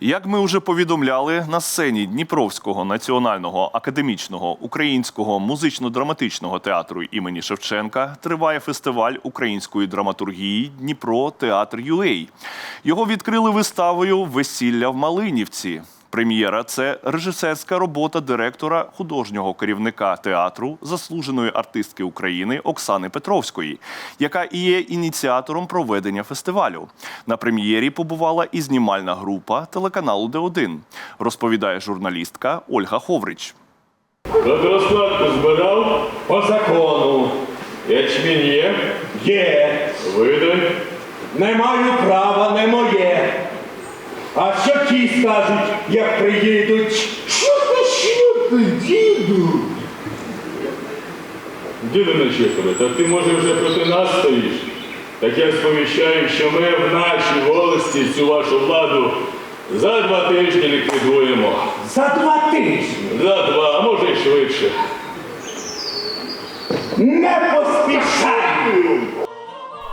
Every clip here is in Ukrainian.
Як ми вже повідомляли, на сцені Дніпровського національного академічного українського музично-драматичного театру імені Шевченка триває фестиваль української драматургії Дніпро Театр Юей. Його відкрили виставою Весілля в Малинівці. Прем'єра це режисерська робота директора художнього керівника театру, заслуженої артистки України Оксани Петровської, яка і є ініціатором проведення фестивалю. На прем'єрі побувала і знімальна група телеканалу Д1, розповідає журналістка Ольга Ховрич. Розкладку збирав По закону ячмінь є, є. види. Не маю права, не моє. А що ті скажуть, як приїдуть? Що ти, що ти, діду? Діду не чекали, так ти може вже проти нас стоїш. Так я сповіщаю, що ми в нашій волості цю вашу владу за два тижні ліквідуємо. За два тижні. За два, а може й швидше. Не поспішай!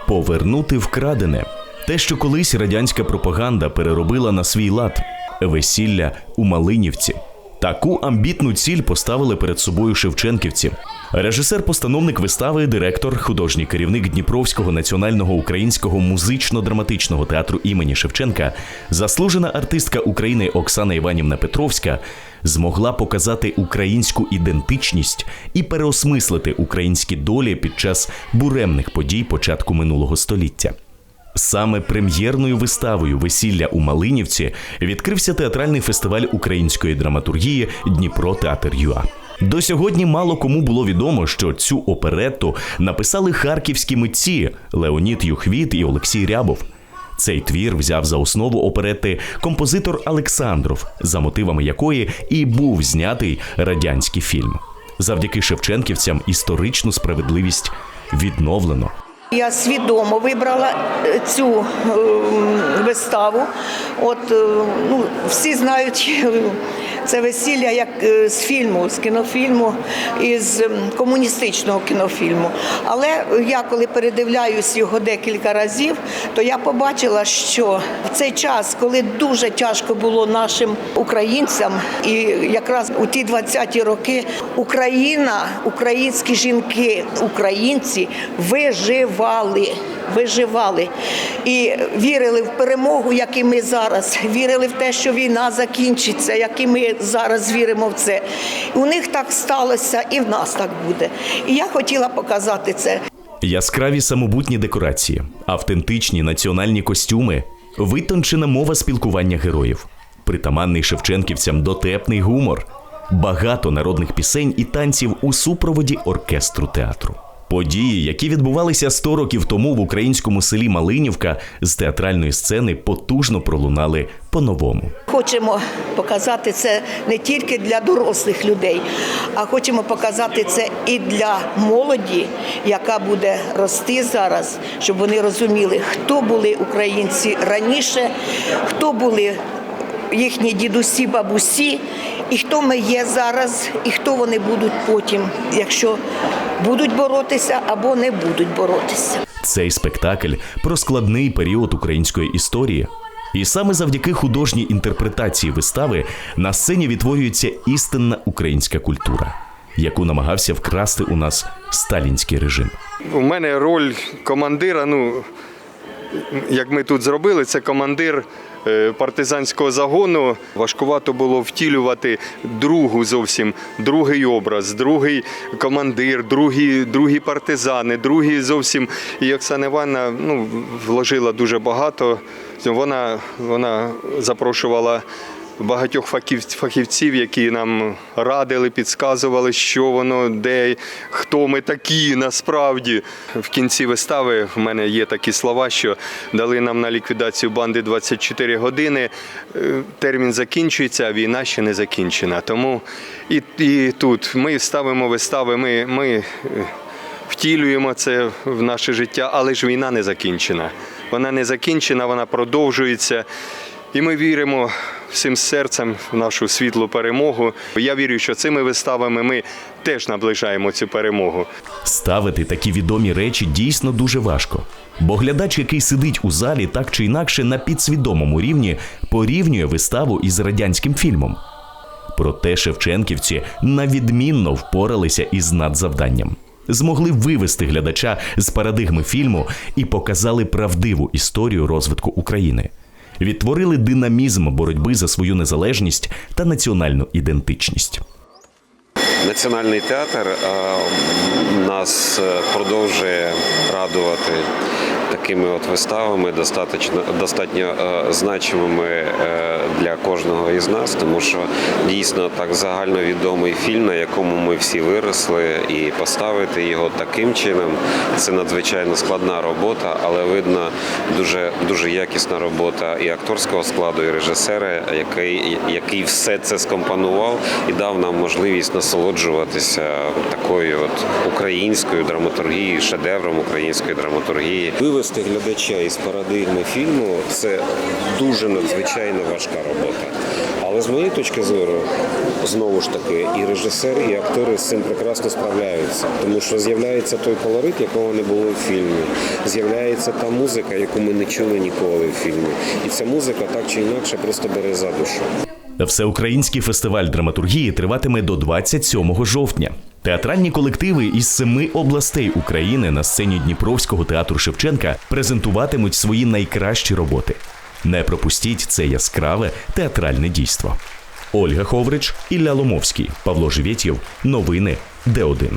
Повернути вкрадене. Те, що колись радянська пропаганда переробила на свій лад весілля у Малинівці. Таку амбітну ціль поставили перед собою шевченківці. Режисер-постановник вистави, директор, художній керівник Дніпровського національного українського музично-драматичного театру імені Шевченка, заслужена артистка України Оксана Іванівна Петровська, змогла показати українську ідентичність і переосмислити українські долі під час буремних подій початку минулого століття. Саме прем'єрною виставою Весілля у Малинівці відкрився театральний фестиваль української драматургії Дніпро Театр ЮА. До сьогодні мало кому було відомо, що цю оперетту написали харківські митці Леонід Юхвіт і Олексій Рябов. Цей твір взяв за основу оперети композитор Олександров, за мотивами якої і був знятий радянський фільм. Завдяки шевченківцям історичну справедливість відновлено. Я свідомо вибрала е, цю е, виставу. От е, ну, всі знають це весілля як е, з фільму, з кінофільму, із комуністичного кінофільму. Але я коли передивляюсь його декілька разів, то я побачила, що в цей час, коли дуже тяжко було нашим українцям, і якраз у ті 20-ті роки Україна, українські жінки, українці виживали. Виживали і вірили в перемогу, як і ми зараз. Вірили в те, що війна закінчиться, як і ми зараз віримо в це. У них так сталося, і в нас так буде. І я хотіла показати це. Яскраві самобутні декорації, автентичні національні костюми, витончена мова спілкування героїв, притаманний шевченківцям дотепний гумор, багато народних пісень і танців у супроводі оркестру театру. Події, які відбувалися 100 років тому в українському селі Малинівка, з театральної сцени потужно пролунали по-новому. Хочемо показати це не тільки для дорослих людей, а хочемо показати це і для молоді, яка буде рости зараз, щоб вони розуміли, хто були українці раніше, хто були їхні дідусі, бабусі, і хто ми є зараз, і хто вони будуть потім, якщо будуть боротися або не будуть боротися. Цей спектакль про складний період української історії. І саме завдяки художній інтерпретації вистави на сцені відтворюється істинна українська культура, яку намагався вкрасти у нас сталінський режим. У мене роль командира. Ну як ми тут зробили, це командир е, партизанського загону. Важкувато було втілювати другу зовсім другий образ, другий командир, другі, другі партизани, другі зовсім. І Оксана Івановна ну, вложила дуже багато. Вона, вона запрошувала багатьох фахів- фахівців, які нам радили, підказували, що воно, де, хто ми такі насправді. В кінці вистави в мене є такі слова, що дали нам на ліквідацію банди 24 години. Е, Термін закінчується, а війна ще не закінчена. Тому і, і тут ми ставимо вистави, ми, ми е, втілюємо це в наше життя, але ж війна не закінчена. Вона не закінчена, вона продовжується. І ми віримо всім серцем в нашу світлу перемогу. Я вірю, що цими виставами ми теж наближаємо цю перемогу. Ставити такі відомі речі дійсно дуже важко. Бо глядач, який сидить у залі, так чи інакше на підсвідомому рівні порівнює виставу із радянським фільмом. Проте Шевченківці навідмінно впоралися із надзавданням. Змогли вивести глядача з парадигми фільму і показали правдиву історію розвитку України. Відтворили динамізм боротьби за свою незалежність та національну ідентичність. Національний театр нас е, продовжує радувати такими от виставами, достатньо, достатньо е, значимими е, для кожного із нас, тому що дійсно так загальновідомий фільм, на якому ми всі виросли, і поставити його таким чином це надзвичайно складна робота, але видно дуже дуже якісна робота і акторського складу, і режисера, який, який все це скомпонував і дав нам можливість насолоджуватися такою от українською драматургією, шедевром української драматургії. Вивести глядача із парадигми фільму це дуже надзвичайно важка робота. Але з моєї точки зору, знову ж таки, і режисер, і актори з цим прекрасно справляються, тому що з'являється той колорит, якого не було в фільмі. З'являється та музика, яку ми не чули ніколи в фільмі. І ця музика так чи інакше просто бере за душу. Всеукраїнський фестиваль драматургії триватиме до 27 жовтня. Театральні колективи із семи областей України на сцені Дніпровського театру Шевченка презентуватимуть свої найкращі роботи. Не пропустіть це яскраве театральне дійство. Ольга Ховрич, Ілля Ломовський, Павло Живєтєв. Новини Д1.